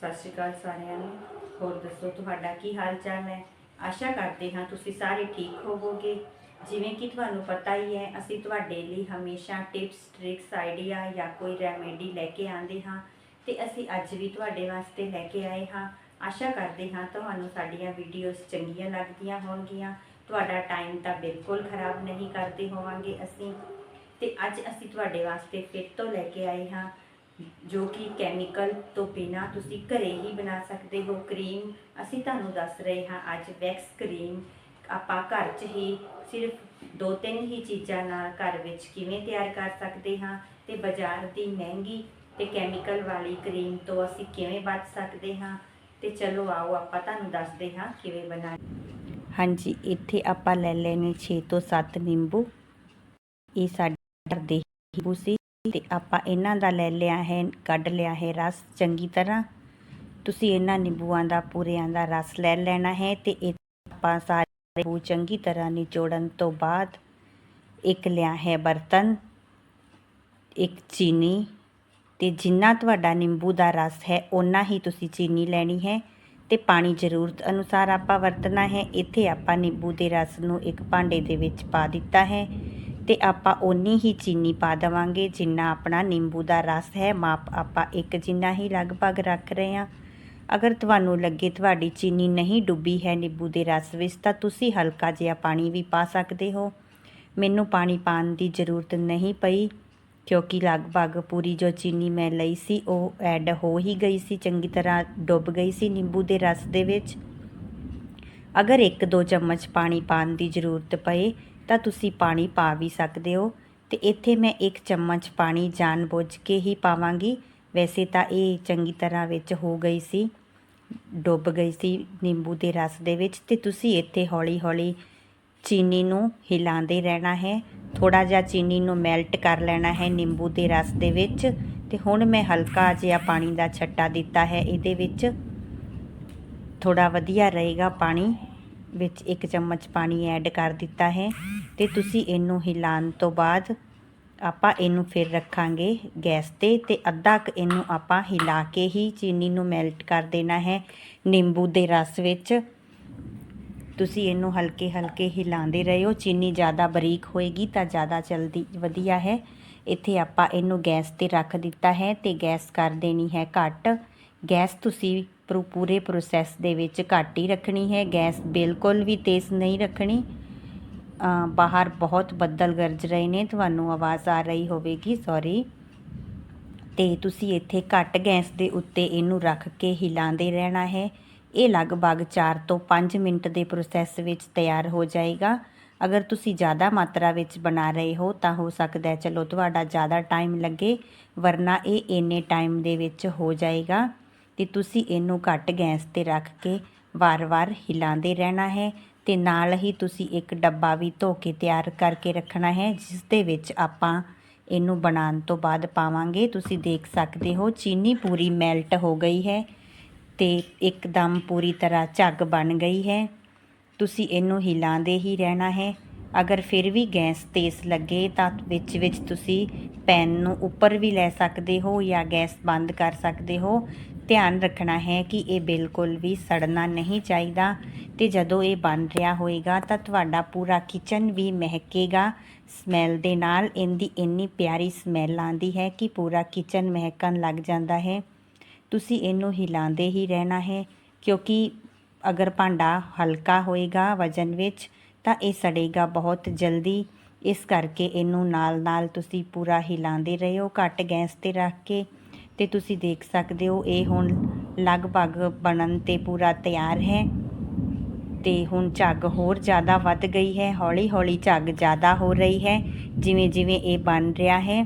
ਸਤਿ ਸ਼੍ਰੀ ਅਕਾਲ ਸਾਰਿਆਂ ਨੂੰ। ਹੋਰ ਦੱਸੋ, ਤੁਹਾਡਾ ਕੀ ਹਾਲ ਚਾਲ ਹੈ? ਆਸ਼ਾ ਕਰਦੇ ਹਾਂ ਤੁਸੀਂ ਸਾਰੇ ਠੀਕ ਹੋਵੋਗੇ। ਜਿਵੇਂ ਕਿ ਤੁਹਾਨੂੰ ਪਤਾ ਹੀ ਹੈ, ਅਸੀਂ ਤੁਹਾਡੇ ਲਈ ਹਮੇਸ਼ਾ ਟਿਪਸ ਟ੍ਰਿਕਸ ਆਈਡੀਆ ਜਾਂ ਕੋਈ ਰੈਮੇਡੀ ਲੈ ਕੇ ਆਉਂਦੇ ਹਾਂ ਤੇ ਅਸੀਂ ਅੱਜ ਵੀ ਤੁਹਾਡੇ ਵਾਸਤੇ ਲੈ ਕੇ ਆਏ ਹਾਂ। ਆਸ਼ਾ ਕਰਦੇ ਹਾਂ ਤੁਹਾਨੂੰ ਸਾਡੀਆਂ ਵੀਡੀਓਜ਼ ਚੰਗੀਆਂ ਲੱਗਦੀਆਂ ਹੋਣਗੀਆਂ। ਤੁਹਾਡਾ ਟਾਈਮ ਤਾਂ ਬਿਲਕੁਲ ਖਰਾਬ ਨਹੀਂ ਕਰਦੇ ਹੋਵਾਂਗੇ ਅਸੀਂ। ਤੇ ਅੱਜ ਅਸੀਂ ਤੁਹਾਡੇ ਵਾਸਤੇ ਫਿਰ ਤੋਂ ਲੈ ਕੇ ਆਏ ਹਾਂ। ਜੋ ਕਿ ਕੈਮੀਕਲ ਤੋਂ ਬਿਨਾ ਤੁਸੀਂ ਘਰੇ ਹੀ ਬਣਾ ਸਕਦੇ ਹੋ ਕਰੀਮ ਅਸੀਂ ਤੁਹਾਨੂੰ ਦੱਸ ਰਹੇ ਹਾਂ ਅੱਜ ਵੈਕਸ ਕਰੀਮ ਆਪਾਂ ਘਰ 'ਚ ਹੀ ਸਿਰਫ ਦੋ ਤਿੰਨ ਹੀ ਚੀਜ਼ਾਂ ਨਾਲ ਘਰ ਵਿੱਚ ਕਿਵੇਂ ਤਿਆਰ ਕਰ ਸਕਦੇ ਹਾਂ ਤੇ ਬਾਜ਼ਾਰ ਦੀ ਮਹਿੰਗੀ ਤੇ ਕੈਮੀਕਲ ਵਾਲੀ ਕਰੀਮ ਤੋਂ ਅਸੀਂ ਕਿਵੇਂ ਬਚ ਸਕਦੇ ਹਾਂ। ਤੇ ਚਲੋ ਆਓ ਆਪਾਂ ਤੁਹਾਨੂੰ ਦੱਸਦੇ ਹਾਂ ਕਿਵੇਂ ਬਣਾ ਹਾਂਜੀ, ਇੱਥੇ ਆਪਾਂ ਲੈ ਲੈਣੇ 6 ਤੋਂ 7 ਨਿੰਬੂ। ਇਹ ਸਾਡੇ ਘਰ ਦੇ ਨਿੰਬੂ ਸੀ। ਤੇ ਆਪਾਂ ਇਹਨਾਂ ਦਾ ਲੈ ਲਿਆ ਹੈ, ਕੱਢ ਲਿਆ ਹੈ ਰਸ। ਚੰਗੀ ਤਰ੍ਹਾਂ ਤੁਸੀਂ ਇਹਨਾਂ ਨਿੰਬੂਆਂ ਦਾ, ਪੂਰਿਆਂ ਦਾ ਰਸ ਲੈ ਲੈਣਾ ਹੈ ਤੇ ਇਹ ਆਪਾਂ ਸਾਰੇ ਨਿੰਬੂ ਚੰਗੀ ਤਰ੍ਹਾਂ ਨਿਚੋੜਨ ਤੋਂ ਬਾਅਦ ਇੱਕ ਲਿਆ ਹੈ ਬਰਤਨ, ਇੱਕ ਚੀਨੀ ਤੇ ਜਿੰਨਾ ਤੁਹਾਡਾ ਨਿੰਬੂ ਦਾ ਰਸ ਹੈ, ਓਨਾ ਹੀ ਤੁਸੀਂ ਚੀਨੀ ਲੈਣੀ ਹੈ ਤੇ ਪਾਣੀ ਜ਼ਰੂਰਤ ਅਨੁਸਾਰ ਆਪਾਂ ਵਰਤਣਾ ਹੈ। ਇੱਥੇ ਆਪਾਂ ਨਿੰਬੂ ਦੇ ਰਸ ਨੂੰ ਇੱਕ ਭਾਂਡੇ ਦੇ ਵਿੱਚ ਪਾ ਦਿੱਤਾ ਹੈ। ਤੇ ਆਪਾਂ ਓਨੀ ਹੀ ਚੀਨੀ ਪਾ ਦੇਵਾਂਗੇ, ਜਿੰਨਾ ਆਪਣਾ ਨਿੰਬੂ ਦਾ ਰਸ ਹੈ, ਮਾਪ ਆਪਾਂ ਇੱਕ ਜਿੰਨਾ ਹੀ ਲਗਭਗ ਰੱਖ ਰਹੇ ਹਾਂ। ਅਗਰ ਤੁਹਾਨੂੰ ਲੱਗੇ ਤੁਹਾਡੀ ਚੀਨੀ ਨਹੀਂ ਡੁੱਬੀ ਹੈ ਨਿੰਬੂ ਦੇ ਰਸ ਵਿੱਚ, ਤਾਂ ਤੁਸੀਂ ਹਲਕਾ ਜਿਹਾ ਪਾਣੀ ਵੀ ਪਾ ਸਕਦੇ ਹੋ। ਮੈਨੂੰ ਪਾਣੀ ਪਾਣ ਦੀ ਜ਼ਰੂਰਤ ਨਹੀਂ ਪਈ, ਕਿਉਂਕਿ ਲਗਭਗ ਪੂਰੀ ਜੋ ਚੀਨੀ ਮੈਂ ਲਈ ਸੀ, ਉਹ ਐਡ ਹੋ ਹੀ ਗਈ ਸੀ, ਚੰਗੀ ਤਰ੍ਹਾਂ ਡੁੱਬ ਗਈ ਸੀ ਨਿੰਬੂ ਦੇ ਰਸ ਦੇ ਵਿੱਚ। ਅਗਰ 1-2 ਚਮਚ ਪਾਣੀ ਪਾਣ ਦੀ ਜ਼ਰੂਰਤ ਪਏ ਤਾਂ ਤੁਸੀਂ ਪਾਣੀ ਪਾ ਵੀ ਸਕਦੇ ਹੋ ਤੇ ਇੱਥੇ ਮੈਂ ਇੱਕ ਚਮਚ ਪਾਣੀ ਜਾਣਬੁੱਝ ਕੇ ਹੀ ਪਾਵਾਂਗੀ। ਵੈਸੇ ਤਾਂ ਇਹ ਚੰਗੀ ਤਰ੍ਹਾਂ ਵਿੱਚ ਹੋ ਗਈ ਸੀ, ਡੁੱਬ ਗਈ ਸੀ ਨਿੰਬੂ ਦੇ ਰਸ ਦੇ ਵਿੱਚ ਤੇ ਤੁਸੀਂ ਇੱਥੇ ਹੌਲੀ-ਹੌਲੀ ਚੀਨੀ ਨੂੰ ਹਿਲਾਉਂਦੇ ਰਹਿਣਾ ਹੈ। ਥੋੜਾ ਜਿਹਾ ਚੀਨੀ ਨੂੰ ਮੈਲਟ ਕਰ ਲੈਣਾ ਹੈ ਨਿੰਬੂ ਦੇ ਰਸ ਦੇ ਵਿੱਚ ਤੇ ਹੁਣ ਮੈਂ ਹਲਕਾ ਜਿਹਾ ਪਾਣੀ ਦਾ ਛੱਟਾ ਦਿੱਤਾ ਹੈ। ਇਹਦੇ ਵਿੱਚ ਥੋੜਾ ਵਧੀਆ ਰਹੇਗਾ ਪਾਣੀ। ਵਿੱਚ ਇੱਕ ਚਮਚ ਪਾਣੀ ਐਡ ਕਰ ਦਿੱਤਾ ਹੈ ਤੇ ਤੁਸੀਂ ਇਹਨੂੰ ਹਿਲਾਉਣ ਤੋਂ ਬਾਅਦ ਆਪਾਂ ਇਹਨੂੰ ਫਿਰ ਰੱਖਾਂਗੇ ਗੈਸ ਤੇ ਤੇ ਅੱਧਾ ਕੁ ਇਹਨੂੰ ਆਪਾਂ ਹਿਲਾ ਕੇ ਹੀ ਚੀਨੀ ਨੂੰ ਮੈਲਟ ਕਰ ਦੇਣਾ ਹੈ ਨਿੰਬੂ ਦੇ ਰਸ ਵਿੱਚ। ਤੁਸੀਂ ਇਹਨੂੰ ਹਲਕੇ ਹਲਕੇ ਹਿਲਾਉਂਦੇ ਰਹੋ। ਚੀਨੀ ਜ਼ਿਆਦਾ ਬਰੀਕ ਹੋਏਗੀ ਤਾਂ ਜ਼ਿਆਦਾ ਚਲਦੀ ਵਧੀਆ ਹੈ। ਇੱਥੇ ਆਪਾਂ ਇਹਨੂੰ ਗੈਸ ਤੇ ਰੱਖ ਦਿੱਤਾ ਹੈ ਤੇ ਗੈਸ ਕਰ ਦੇਣੀ ਹੈ ਘੱਟ। ਗੈਸ ਤੁਸੀਂ ਪੂਰੇ ਪ੍ਰੋਸੈਸ ਦੇ ਵਿੱਚ ਘੱਟ ਹੀ ਰੱਖਣੀ ਹੈ। ਗੈਸ ਬਿਲਕੁਲ ਵੀ ਤੇਜ਼ ਨਹੀਂ ਰੱਖਣੀ। ਬਾਹਰ ਬਹੁਤ ਬੱਦਲ ਗਰਜ ਰਹੇ ਨੇ। ਤੁਹਾਨੂੰ ਆਵਾਜ਼ ਆ ਰਹੀ ਹੋਵੇਗੀ। ਸੌਰੀ ਤੇ ਤੁਸੀਂ ਇੱਥੇ ਘੱਟ ਗੈਸ ਦੇ ਉੱਤੇ ਇਹਨੂੰ ਰੱਖ ਕੇ ਹਿਲਾਉਂਦੇ ਰਹਿਣਾ ਹੈ। ਇਹ ਲਗਭਗ 4 ਤੋਂ 5 ਮਿੰਟ ਦੇ ਪ੍ਰੋਸੈਸ ਵਿੱਚ ਤਿਆਰ ਹੋ ਜਾਏਗਾ। ਅਗਰ ਤੁਸੀਂ ਜ਼ਿਆਦਾ ਮਾਤਰਾ ਵਿੱਚ ਬਣਾ ਰਹੇ ਹੋ ਤਾਂ ਹੋ ਸਕਦਾ ਹੈ, ਚਲੋ ਤੁਹਾਡਾ ਜ਼ਿਆਦਾ ਟਾਈਮ ਲੱਗੇ, ਵਰਨਾ ਇਹ ਇੰਨੇ ਟਾਈਮ ਦੇ ਵਿੱਚ ਹੋ ਜਾਏਗਾ। ਤੇ ਤੁਸੀਂ ਇਹਨੂੰ ਘੱਟ ਗੈਸ ਤੇ ਰੱਖ ਕੇ ਵਾਰ-ਵਾਰ ਹਿਲਾਉਂਦੇ ਰਹਿਣਾ ਹੈ ਤੇ ਨਾਲ ਹੀ ਤੁਸੀਂ ਇੱਕ ਡੱਬਾ ਵੀ ਧੋ ਕੇ ਤਿਆਰ ਕਰਕੇ ਰੱਖਣਾ ਹੈ, ਜਿਸ ਦੇ ਵਿੱਚ ਆਪਾਂ ਇਹਨੂੰ ਬਣਾਉਣ ਤੋਂ ਬਾਅਦ ਪਾਵਾਂਗੇ। ਤੁਸੀਂ ਦੇਖ ਸਕਦੇ ਹੋ ਚੀਨੀ ਪੂਰੀ ਮੈਲਟ ਹੋ ਗਈ ਹੈ ਤੇ ਇੱਕਦਮ ਪੂਰੀ ਤਰ੍ਹਾਂ ਝੱਗ ਬਣ ਗਈ ਹੈ। ਤੁਸੀਂ ਇਹਨੂੰ ਹਿਲਾਉਂਦੇ ਹੀ ਰਹਿਣਾ ਹੈ। ਅਗਰ ਫਿਰ ਵੀ ਗੈਸ ਤੇਜ਼ ਲੱਗੇ ਤਾਂ ਵਿੱਚ ਵਿੱਚ ਤੁਸੀਂ ਪੈਨ ਨੂੰ ਉੱਪਰ ਵੀ ਲੈ ਸਕਦੇ ਹੋ ਜਾਂ ਗੈਸ ਬੰਦ ਕਰ ਸਕਦੇ ਹੋ। ਧਿਆਨ ਰੱਖਣਾ ਹੈ ਕਿ ਇਹ ਬਿਲਕੁਲ ਵੀ ਸੜਨਾ ਨਹੀਂ ਚਾਹੀਦਾ ਤੇ ਜਦੋਂ ਇਹ ਬਣ ਰਿਹਾ ਹੋਏਗਾ ਤਾਂ ਤੁਹਾਡਾ ਪੂਰਾ ਕਿਚਨ ਵੀ ਮਹਿਕੇਗਾ। ਸਮੈਲ ਦੇ ਨਾਲ ਇਹਦੀ ਇੰਨੀ ਪਿਆਰੀ ਸਮੈਲ ਆਉਂਦੀ ਹੈ ਕਿ ਪੂਰਾ ਕਿਚਨ ਮਹਿਕਣ ਲੱਗ ਜਾਂਦਾ ਹੈ। ਤੁਸੀਂ ਇਹਨੂੰ ਹਿਲਾਉਂਦੇ ਹੀ ਰਹਿਣਾ ਹੈ ਕਿਉਂਕਿ ਅਗਰ ਭਾਂਡਾ ਹਲਕਾ ਹੋਏਗਾ ਵਜਨ ਵਿੱਚ ਤਾਂ ਇਹ ਸੜੇਗਾ ਬਹੁਤ ਜਲਦੀ। ਇਸ ਕਰਕੇ ਇਹਨੂੰ ਨਾਲ-ਨਾਲ ਤੁਸੀਂ ਪੂਰਾ ਹਿਲਾਉਂਦੇ ਰਹੋ, ਘੱਟ ਗੈਸ ਤੇ ਰੱਖ ਕੇ। ਤੇ ਤੁਸੀਂ ਦੇਖ ਸਕਦੇ ਹੋ, ਇਹ ਹੁਣ ਲਗਭਗ ਬਣਨ ਤੇ ਪੂਰਾ ਤਿਆਰ ਹੈ। ਤੇ ਹੁਣ ਝੱਗ ਹੋਰ ਜ਼ਿਆਦਾ ਵੱਧ ਗਈ ਹੈ, ਹੌਲੀ-ਹੌਲੀ ਝੱਗ ਜ਼ਿਆਦਾ ਹੋ ਰਹੀ ਹੈ ਜਿਵੇਂ ਜਿਵੇਂ ਇਹ ਬਣ ਰਿਹਾ ਹੈ।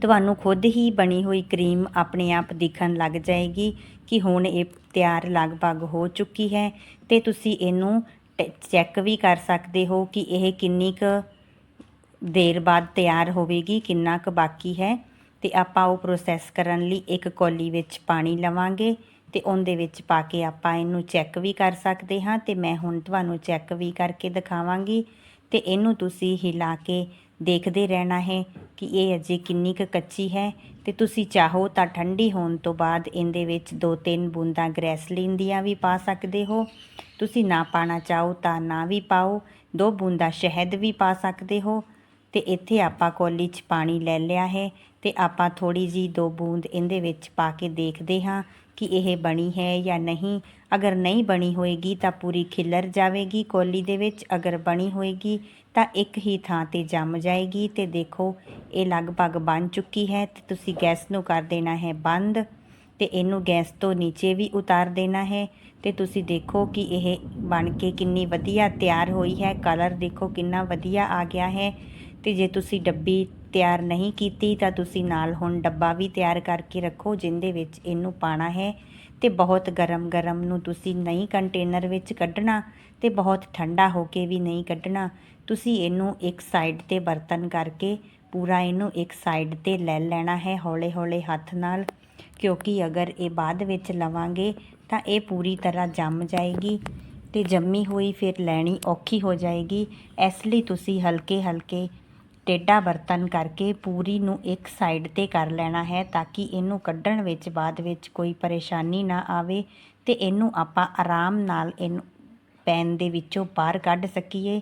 ਤੁਹਾਨੂੰ ਖੁਦ ਹੀ ਬਣੀ ਹੋਈ ਕਰੀਮ ਆਪਣੇ ਆਪ ਦਿਖਣ ਲੱਗ ਜਾਏਗੀ ਕਿ ਹੁਣ ਇਹ ਤਿਆਰ ਲਗਭਗ ਹੋ ਚੁੱਕੀ ਹੈ ਤੇ ਤੁਸੀਂ ਇਹਨੂੰ ਚੈੱਕ ਵੀ ਕਰ ਸਕਦੇ ਹੋ ਕਿ ਇਹ ਕਿੰਨੀ ਕੁ ਦੇਰ ਬਾਅਦ ਤਿਆਰ ਹੋਵੇਗੀ, ਕਿੰਨਾ ਕੁ ਬਾਕੀ ਹੈ। ਤੇ ਆਪਾਂ ਉਹ ਪ੍ਰੋਸੈਸ ਕਰਨ ਲਈ ਇੱਕ ਕੌਲੀ ਵਿੱਚ ਪਾਣੀ ਲਵਾਂਗੇ ਤੇ ਉਹਦੇ ਵਿੱਚ ਪਾ ਕੇ ਆਪਾਂ ਇਹਨੂੰ ਚੈੱਕ ਵੀ ਕਰ ਸਕਦੇ ਹਾਂ ਤੇ ਮੈਂ ਹੁਣ ਤੁਹਾਨੂੰ ਚੈੱਕ ਵੀ ਕਰਕੇ ਦਿਖਾਵਾਂਗੀ ਤੇ ਇਹਨੂੰ ਤੁਸੀਂ ਹਿਲਾ ਕੇ ਦੇਖਦੇ ਰਹਿਣਾ ਹੈ ਕਿ ਇਹ ਅਜੇ ਕਿੰਨੀ ਕੁ ਕੱਚੀ ਹੈ ਤੇ ਤੁਸੀਂ ਚਾਹੋ ਤਾਂ ਠੰਡੀ ਹੋਣ ਤੋਂ ਬਾਅਦ ਇਹਦੇ ਵਿੱਚ ਦੋ ਤਿੰਨ ਬੂੰਦਾਂ ਗ੍ਰੈਸਲੀਨ ਦੀਆਂ ਵੀ ਪਾ ਸਕਦੇ ਹੋ। ਤੁਸੀਂ ਨਾ ਪਾਣਾ ਚਾਹੋ ਤਾਂ ਨਾ ਵੀ ਪਾਓ, ਦੋ ਬੂੰਦਾਂ ਸ਼ਹਿਦ ਵੀ ਪਾ ਸਕਦੇ ਹੋ ਤੇ ਇੱਥੇ ਆਪਾਂ ਕੌਲੀ 'ਚ ਪਾਣੀ ਲੈ ਲਿਆ ਹੈ ਤੇ ਆਪਾਂ ਥੋੜੀ ਜੀ ਦੋ ਬੂੰਦ ਇਹਦੇ ਵਿੱਚ ਪਾ ਕੇ ਦੇਖਦੇ ਹਾਂ ਕਿ ਇਹ ਬਣੀ ਹੈ ਜਾਂ ਨਹੀਂ। ਅਗਰ ਨਹੀਂ ਬਣੀ ਹੋਏਗੀ ਤਾਂ ਪੂਰੀ ਖਿਲਰ ਜਾਵੇਗੀ ਕੌਲੀ ਦੇ ਵਿੱਚ। ਅਗਰ ਬਣੀ ਹੋਏਗੀ ਤਾਂ ਇੱਕ ਹੀ ਥਾਂ ਤੇ ਜੰਮ ਜਾਏਗੀ ਤੇ ਦੇਖੋ, ਇਹ ਲਗਭਗ ਬਣ ਚੁੱਕੀ ਹੈ ਤੇ ਤੁਸੀਂ ਗੈਸ ਨੂੰ ਕਰ ਦੇਣਾ ਹੈ ਬੰਦ ਤੇ ਇਹਨੂੰ ਗੈਸ ਤੋਂ ਨੀਚੇ ਵੀ ਉਤਾਰ ਦੇਣਾ ਹੈ ਤੇ ਤੁਸੀਂ ਦੇਖੋ ਕਿ ਇਹ ਬਣ ਕੇ ਕਿੰਨੀ ਵਧੀਆ ਤਿਆਰ ਹੋਈ ਹੈ। ਕਲਰ ਦੇਖੋ ਕਿੰਨਾ ਵਧੀਆ ਆ ਗਿਆ ਹੈ। ਤੇ ਜੇ ਤੁਸੀਂ ਡੱਬੀ ਤਿਆਰ ਨਹੀਂ ਕੀਤੀ ਤਾਂ ਤੁਸੀਂ ਨਾਲ ਹੁਣ ਡੱਬਾ ਵੀ ਤਿਆਰ ਕਰਕੇ ਰੱਖੋ, ਜਿੰਦੇ ਵਿੱਚ ਇਹਨੂੰ ਪਾਣਾ ਹੈ। ਤੇ ਬਹੁਤ ਗਰਮ ਗਰਮ ਨੂੰ ਤੁਸੀਂ ਨਹੀਂ ਕੰਟੇਨਰ ਵਿੱਚ ਕੱਢਣਾ ਤੇ ਬਹੁਤ ਠੰਡਾ ਹੋ ਕੇ ਵੀ ਨਹੀਂ ਕੱਢਣਾ। ਤੁਸੀਂ ਇਹਨੂੰ ਇੱਕ ਸਾਈਡ ਤੇ ਬਰਤਨ ਕਰਕੇ ਪੂਰਾ ਇਹਨੂੰ ਇੱਕ ਸਾਈਡ ਤੇ ਲੈ ਲੈਣਾ ਹੈ ਹੌਲੇ ਹੌਲੇ ਹੱਥ ਨਾਲ, ਕਿਉਂਕਿ ਅਗਰ ਇਹ ਬਾਅਦ ਵਿੱਚ ਲਵਾਂਗੇ ਤਾਂ ਇਹ ਪੂਰੀ ਤਰ੍ਹਾਂ ਜੰਮ ਜਾਏਗੀ ਤੇ ਜੰਮੀ ਹੋਈ ਫਿਰ ਲੈਣੀ ਔਖੀ ਹੋ ਜਾਏਗੀ। ਇਸ ਲਈ ਤੁਸੀਂ ਹਲਕੇ ਹਲਕੇ ਟੇਢਾ ਬਰਤਨ ਕਰਕੇ ਪੂਰੀ ਨੂੰ ਇੱਕ ਸਾਈਡ ਤੇ ਕਰ ਲੈਣਾ ਹੈ ਤਾਂ ਕਿ ਇਹਨੂੰ ਕੱਢਣ ਵਿੱਚ ਬਾਅਦ ਵਿੱਚ ਕੋਈ ਪਰੇਸ਼ਾਨੀ ਨਾ ਆਵੇ ਅਤੇ ਇਹਨੂੰ ਆਪਾਂ ਆਰਾਮ ਨਾਲ ਇਹਨੂੰ ਪੈਨ ਦੇ ਵਿੱਚੋਂ ਬਾਹਰ ਕੱਢ ਸਕੀਏ।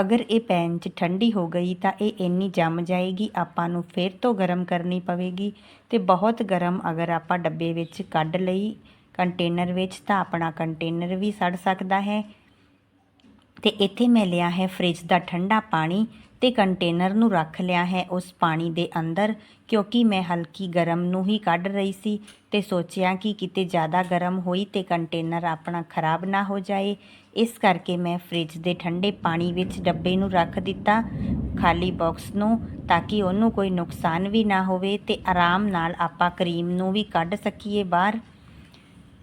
ਅਗਰ ਇਹ ਪੈਨ 'ਚ ਠੰਡੀ ਹੋ ਗਈ ਤਾਂ ਇਹ ਇੰਨੀ ਜੰਮ ਜਾਏਗੀ, ਆਪਾਂ ਨੂੰ ਫਿਰ ਤੋਂ ਗਰਮ ਕਰਨੀ ਪਵੇਗੀ ਅਤੇ ਬਹੁਤ ਗਰਮ ਅਗਰ ਆਪਾਂ ਡੱਬੇ ਵਿੱਚ ਕੱਢ ਲਈ ਕੰਟੇਨਰ ਵਿੱਚ ਤਾਂ ਆਪਣਾ ਕੰਟੇਨਰ ਵੀ ਸੜ ਸਕਦਾ ਹੈ। ਅਤੇ ਇੱਥੇ ਮੈਂ ਲਿਆ ਹੈ ਫ੍ਰਿਜ ਦਾ ਠੰਡਾ ਪਾਣੀ ਤੇ ਕੰਟੇਨਰ ਨੂੰ ਰੱਖ ਲਿਆ ਹੈ ਉਸ ਪਾਣੀ ਦੇ ਅੰਦਰ, ਕਿਉਂਕਿ ਮੈਂ ਹਲਕੀ ਗਰਮ ਨੂੰ ਹੀ ਕੱਢ ਰਹੀ ਸੀ ਤੇ ਸੋਚਿਆ ਕਿ ਕਿਤੇ ਜ਼ਿਆਦਾ ਗਰਮ ਹੋਈ ਤੇ ਕੰਟੇਨਰ ਆਪਣਾ ਖਰਾਬ ਨਾ ਹੋ ਜਾਏ। ਇਸ ਕਰਕੇ ਮੈਂ ਫ੍ਰਿਜ ਦੇ ਠੰਡੇ ਪਾਣੀ ਵਿੱਚ ਡੱਬੇ ਨੂੰ ਰੱਖ ਦਿੱਤਾ, ਖਾਲੀ ਬਾਕਸ ਨੂੰ, ਤਾਂ ਕਿ ਉਹਨੂੰ ਕੋਈ ਨੁਕਸਾਨ ਵੀ ਨਾ ਹੋਵੇ ਤੇ ਆਰਾਮ ਨਾਲ ਆਪਾਂ ਕਰੀਮ ਨੂੰ ਵੀ ਕੱਢ ਸਕੀਏ ਬਾਹਰ।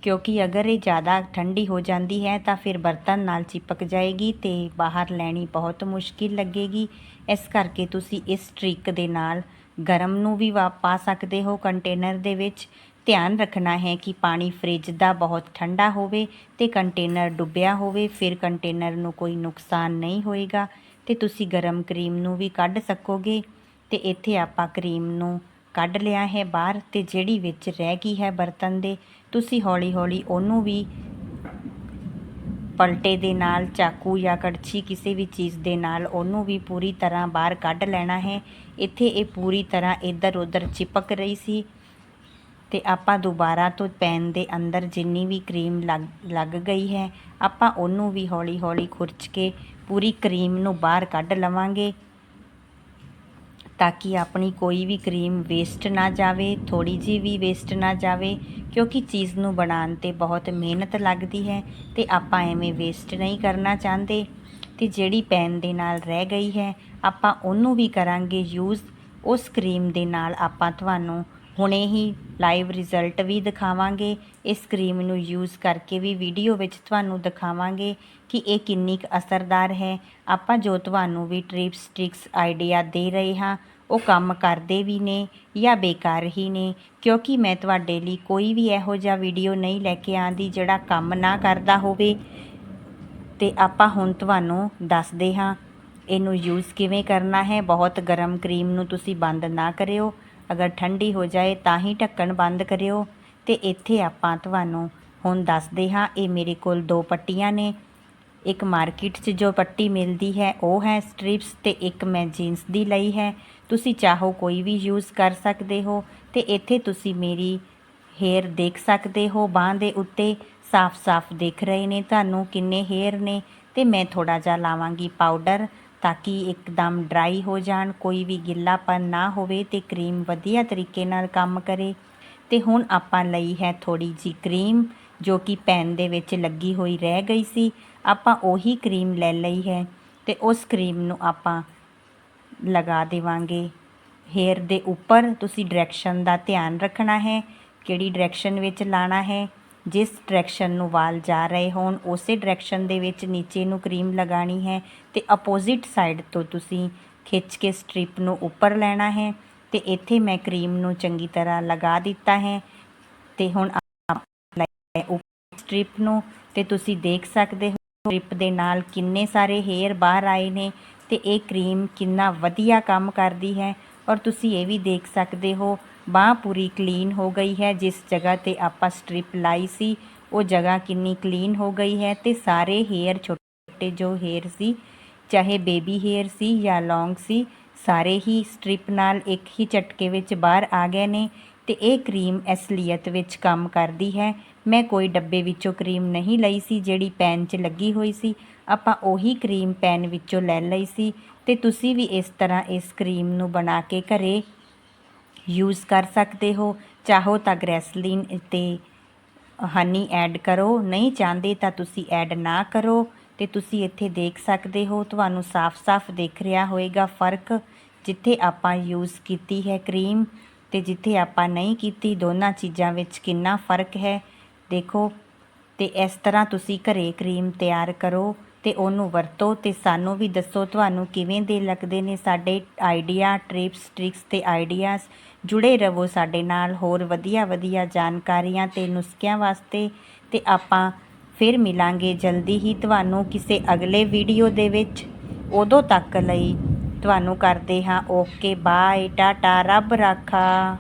ਕਿਉਂਕਿ ਅਗਰ ਇਹ ਜ਼ਿਆਦਾ ਠੰਡੀ ਹੋ ਜਾਂਦੀ ਹੈ ਤਾਂ ਫਿਰ ਬਰਤਨ ਨਾਲ ਚਿਪਕ ਜਾਏਗੀ ਤੇ ਬਾਹਰ ਲੈਣੀ ਬਹੁਤ ਮੁਸ਼ਕਿਲ ਲੱਗੇਗੀ। ਇਸ ਕਰਕੇ ਤੁਸੀਂ ਇਸ ਟ੍ਰਿਕ ਦੇ ਨਾਲ ਗਰਮ ਨੂੰ ਵੀ ਵਾ, ਪਾ ਸਕਦੇ ਹੋ ਕੰਟੇਨਰ ਦੇ ਵਿੱਚ। ਧਿਆਨ ਰੱਖਣਾ ਹੈ ਕਿ ਪਾਣੀ ਫ੍ਰਿਜ ਦਾ ਬਹੁਤ ਠੰਡਾ ਹੋਵੇ ਤੇ ਕੰਟੇਨਰ ਡੁੱਬਿਆ ਹੋਵੇ, ਫਿਰ ਕੰਟੇਨਰ ਨੂੰ ਕੋਈ ਨੁਕਸਾਨ ਨਹੀਂ ਹੋਏਗਾ ਤੇ ਤੁਸੀਂ ਗਰਮ ਕਰੀਮ ਨੂੰ ਵੀ ਕੱਢ ਸਕੋਗੇ। ਤੇ ਇੱਥੇ ਆਪਾਂ ਕਰੀਮ ਨੂੰ ਕੱਢ ਲਿਆ ਹੈ ਬਾਹਰ ਤੇ ਜਿਹੜੀ ਵਿੱਚ ਰਹਿ ਗਈ ਹੈ ਬਰਤਨ ਦੇ, ਤੁਸੀਂ ਹੌਲੀ ਹੌਲੀ ਉਹਨੂੰ ਵੀ ਪਲਟੇ ਦੇ ਨਾਲ, ਚਾਕੂ ਜਾਂ ਕੜਛੀ ਕਿਸੇ ਵੀ ਚੀਜ਼ ਦੇ ਨਾਲ ਉਹਨੂੰ ਵੀ ਪੂਰੀ ਤਰ੍ਹਾਂ ਬਾਹਰ ਕੱਢ ਲੈਣਾ ਹੈ। ਇੱਥੇ ਇਹ ਪੂਰੀ ਤਰ੍ਹਾਂ ਇੱਧਰ ਉੱਧਰ ਚਿਪਕ ਰਹੀ ਸੀ ਤੇ ਆਪਾਂ ਦੁਬਾਰਾ ਤੋਂ ਪੈਨ ਦੇ ਅੰਦਰ ਜਿੰਨੀ ਵੀ ਕਰੀਮ ਲੱਗ ਲੱਗ ਗਈ ਹੈ, ਆਪਾਂ ਉਹਨੂੰ ਵੀ ਹੌਲੀ ਹੌਲੀ ਖੁਰਚ ਕੇ ਪੂਰੀ ਕਰੀਮ ਨੂੰ ਬਾਹਰ ਕੱਢ ਲਵਾਂਗੇ। ਤਾਂ ਕਿ ਆਪਣੀ ਕੋਈ ਵੀ ਕਰੀਮ ਵੇਸਟ ਨਾ ਜਾਵੇ ਥੋੜੀ ਜੀ ਵੀ ਵੇਸਟ ਨਾ ਜਾਵੇ, ਕਿਉਂਕਿ ਚੀਜ਼ ਨੂੰ ਬਣਾਉਣ ਤੇ ਬਹੁਤ ਮਿਹਨਤ ਲੱਗਦੀ ਹੈ ਤੇ ਆਪਾਂ ਐਵੇਂ ਵੇਸਟ ਨਹੀਂ ਕਰਨਾ ਚਾਹੁੰਦੇ। ਤੇ ਜਿਹੜੀ ਪੈਨ ਦੇ ਨਾਲ ਰਹਿ ਗਈ ਹੈ, ਆਪਾਂ ਉਹਨੂੰ ਵੀ ਕਰਾਂਗੇ ਯੂਜ਼ ਉਸ ਕਰੀਮ ਦੇ ਨਾਲ ਆਪਾਂ ਤੁਹਾਨੂੰ ਹੁਣੇ ਹੀ ਲਾਈਵ ਰਿਜ਼ਲਟ ਵੀ ਦਿਖਾਵਾਂਗੇ। ਇਸ ਕਰੀਮ ਨੂੰ ਯੂਜ਼ ਕਰਕੇ ਵੀ ਵੀਡੀਓ ਵਿੱਚ ਤੁਹਾਨੂੰ ਦਿਖਾਵਾਂਗੇ ਕਿ ਇਹ ਕਿੰਨੀ ਕੁ ਅਸਰਦਾਰ ਹੈ। ਆਪਾਂ ਜੋ ਤੁਹਾਨੂੰ ਵੀ ਟ੍ਰਿਪਸ ਟ੍ਰਿਕਸ ਆਈਡੀਆ ਦੇ ਰਹੇ ਹਾਂ, ਉਹ ਕੰਮ ਕਰਦੇ ਵੀ ਨੇ ਜਾਂ ਬੇਕਾਰ ਹੀ ਨੇ, ਕਿਉਂਕਿ ਮੈਂ ਤੁਹਾਡੇ ਲਈ ਕੋਈ ਵੀ ਇਹੋ ਜਿਹਾ ਵੀਡੀਓ ਨਹੀਂ ਲੈ ਕੇ ਆਂਦੀ ਜਿਹੜਾ ਕੰਮ ਨਾ ਕਰਦਾ ਹੋਵੇ। ਤੇ ਆਪਾਂ ਹੁਣ ਤੁਹਾਨੂੰ ਦੱਸਦੇ ਹਾਂ, ਇਹਨੂੰ ਯੂਜ਼ ਕਿਵੇਂ ਕਰਨਾ ਹੈ। ਬਹੁਤ ਗਰਮ ਕਰੀਮ ਨੂੰ ਤੁਸੀਂ ਬੰਦ ਨਾ ਕਰਿਓ। ਅਗਰ ਠੰਡੀ ਹੋ ਜਾਏ ਤਾਂ ਹੀ ਢੱਕਣ ਬੰਦ ਕਰਿਓ। ਤੇ ਇੱਥੇ ਆਪਾਂ ਤੁਹਾਨੂੰ ਹੁਣ ਦੱਸਦੇ ਹਾਂ, ਇਹ ਮੇਰੇ ਕੋਲ ਦੋ ਪੱਟੀਆਂ ਨੇ। ਇੱਕ ਮਾਰਕੀਟ 'ਚ ਜੋ ਪੱਟੀ ਮਿਲਦੀ ਹੈ, ਉਹ ਹੈ ਸਟ੍ਰਿਪਸ ਤੇ ਇੱਕ ਮੈਂ ਜੀਨਸ ਦੀ ਲਈ ਹੈ। ਤੁਸੀਂ ਚਾਹੋ ਕੋਈ ਵੀ ਯੂਜ਼ ਕਰ ਸਕਦੇ ਹੋ ਤੇ ਇੱਥੇ ਤੁਸੀਂ ਮੇਰੀ ਹੇਅਰ ਦੇਖ ਸਕਦੇ ਹੋ। ਬਾਂਹ ਦੇ ਉੱਤੇ ਸਾਫ਼-ਸਾਫ਼ ਦਿਖ ਰਹੇ ਨੇ। ਤੁਹਾਨੂੰ ਕਿੰਨੇ ਹੇਅਰ ਨੇ ਤੇ ਮੈਂ ਥੋੜਾ ਜਿਹਾ ਲਾਵਾਂਗੀ ਪਾਊਡਰ। ਤਾਂ ਕਿ ਇੱਕਦਮ ਡਰਾਈ ਹੋ ਜਾਣ, ਕੋਈ ਵੀ ਗਿੱਲਾਪਨ ਨਾ ਹੋਵੇ ਤੇ ਕਰੀਮ ਵਧੀਆ ਤਰੀਕੇ ਨਾਲ ਕੰਮ ਕਰੇ। ਤੇ ਹੁਣ ਆਪਾਂ ਲਈ ਹੈ ਥੋੜੀ ਜੀ ਕਰੀਮ, ਜੋ ਕਿ ਪੈਨ ਦੇ ਵਿੱਚ ਲੱਗੀ ਹੋਈ ਰਹਿ ਗਈ ਸੀ। ਆਪਾਂ ਉਹੀ ਕਰੀਮ ਲੈ ਲਈ ਹੈ ਤੇ ਉਸ ਕਰੀਮ ਨੂੰ ਆਪਾਂ ਲਗਾ ਦੇਵਾਂਗੇ। ਹੇਅਰ ਦੇ ਉੱਪਰ ਤੁਸੀਂ ਡਾਇਰੈਕਸ਼ਨ ਦਾ ਧਿਆਨ ਰੱਖਣਾ ਹੈ, ਕਿਹੜੀ ਡਾਇਰੈਕਸ਼ਨ ਵਿੱਚ ਲਾਣਾ ਹੈ। ਜਿਸ ਡਾਇਰੈਕਸ਼ਨ ਨੂੰ ਵਾਲ ਜਾ ਰਹੇ ਹੋਣ, ਉਸੇ ਡਾਇਰੈਕਸ਼ਨ ਦੇ ਵਿੱਚ ਨੀਚੇ ਨੂੰ ਕਰੀਮ ਲਗਾਣੀ ਹੈ ਤੇ ਆਪੋਜ਼ਿਟ ਸਾਈਡ ਤੋਂ ਤੁਸੀਂ ਖਿੱਚ ਕੇ ਸਟ੍ਰਿਪ ਨੂੰ ਉੱਪਰ ਲੈਣਾ ਹੈ ਤੇ ਇੱਥੇ ਮੈਂ ਕਰੀਮ ਨੂੰ ਚੰਗੀ ਤਰ੍ਹਾਂ ਲਗਾ ਦਿੱਤਾ ਹੈ ਤੇ ਹੁਣ ਸਟ੍ਰਿਪ ਨੂੰ ਤੇ ਤੁਸੀਂ ਦੇਖ ਸਕਦੇ ਹੋ ਸਟ੍ਰਿਪ ਦੇ ਨਾਲ ਕਿੰਨੇ ਸਾਰੇ ਹੇਅਰ ਬਾਹਰ ਆਏ ਨੇ ਤੇ ਇਹ ਕਰੀਮ ਕਿੰਨਾ ਵਧੀਆ ਕੰਮ ਕਰਦੀ ਹੈ ਔਰ ਤੁਸੀਂ ਇਹ ਵੀ ਦੇਖ ਸਕਦੇ ਹੋ ਬਾਂਹ ਪੂਰੀ ਕਲੀਨ ਹੋ ਗਈ ਹੈ। ਜਿਸ ਜਗ੍ਹਾ ਤੇ ਆਪਾਂ ਸਟ੍ਰਿਪ ਲਾਈ ਸੀ, ਉਹ ਜਗ੍ਹਾ ਕਿੰਨੀ ਕਲੀਨ ਹੋ ਗਈ ਹੈ ਤੇ ਸਾਰੇ ਹੇਅਰ ਛੋਟੇ ਜੋ ਹੇਅਰ ਸੀ, ਚਾਹੇ ਬੇਬੀ ਹੇਅਰ ਸੀ ਜਾਂ ਲੌਂਗ ਸੀ, ਸਾਰੇ ਹੀ ਸਟ੍ਰਿਪ ਨਾਲ ਇੱਕ ਹੀ ਝਟਕੇ ਵਿੱਚ ਬਾਹਰ ਆ ਗਏ ਨੇ ਤੇ ਇਹ ਕਰੀਮ ਅਸਲੀਅਤ ਵਿੱਚ ਕੰਮ ਕਰਦੀ ਹੈ। ਮੈਂ ਕੋਈ ਡੱਬੇ ਵਿੱਚੋਂ ਕਰੀਮ ਨਹੀਂ ਲਈ ਸੀ, ਜਿਹੜੀ ਪੈਨ 'ਚ ਲੱਗੀ ਹੋਈ ਸੀ। ਆਪਾਂ ਉਹੀ ਕਰੀਮ ਪੈਨ ਵਿੱਚੋਂ ਲੈ ਲਈ ਸੀ ਤੇ ਤੁਸੀਂ ਵੀ ਇਸ ਤਰ੍ਹਾਂ ਇਸ ਕਰੀਮ ਨੂੰ ਬਣਾ ਕੇ ਘਰੇ ਯੂਜ਼ ਕਰ ਸਕਦੇ ਹੋ। ਚਾਹੋ ਤਾਂ ਗ੍ਰੈਸਲੀਨ ਤੇ ਹਨੀ ਐਡ ਕਰੋ। ਨਹੀਂ ਚਾਹੁੰਦੇ ਤਾਂ ਤੁਸੀਂ ਐਡ ਨਾ ਕਰੋ ਤੇ ਤੁਸੀਂ ਇੱਥੇ ਦੇਖ ਸਕਦੇ ਹੋ। ਤੁਹਾਨੂੰ ਸਾਫ਼-ਸਾਫ਼ ਦਿਖ ਰਿਹਾ ਹੋਵੇਗਾ ਫ਼ਰਕ। ਜਿੱਥੇ ਆਪਾਂ ਯੂਜ਼ ਕੀਤੀ ਹੈ ਕਰੀਮ ਤੇ ਜਿੱਥੇ ਆਪਾਂ ਨਹੀਂ ਕੀਤੀ, ਦੋਨਾਂ ਚੀਜ਼ਾਂ ਵਿੱਚ ਕਿੰਨਾ ਫ਼ਰਕ ਹੈ। ਦੇਖੋ ਤੇ ਇਸ ਤਰ੍ਹਾਂ ਤੁਸੀਂ ਘਰੇ ਕਰੀਮ ਤਿਆਰ ਕਰੋ। ਤੇ ਉਹਨੂੰ ਵਰਤੋ ਤੇ ਸਾਨੂੰ ਵੀ ਦੱਸੋ ਤੁਹਾਨੂੰ ਕਿਵੇਂ ਦੇ ਲੱਗਦੇ ਨੇ ਸਾਡੇ ਆਈਡੀਆ, ਟ੍ਰਿਪਸ, ਟ੍ਰਿਕਸ ਤੇ ਆਈਡੀਆਜ਼। ਜੁੜੇ ਰਹੋ ਸਾਡੇ ਨਾਲ ਹੋਰ ਵਧੀਆ ਵਧੀਆ ਜਾਣਕਾਰੀਆਂ ਤੇ ਨੁਸਖਿਆਂ ਵਾਸਤੇ ਤੇ ਆਪਾਂ ਫਿਰ ਮਿਲਾਂਗੇ ਜਲਦੀ ਹੀ ਤੁਹਾਨੂੰ ਕਿਸੇ ਅਗਲੇ ਵੀਡੀਓ ਦੇ ਵਿੱਚ। ਉਦੋਂ ਤੱਕ ਲਈ ਤੁਹਾਨੂੰ ਕਰਦੇ ਹਾਂ ਓਕੇ, ਬਾਏ, ਟਾਟਾ, ਰੱਬ ਰਾਖਾ।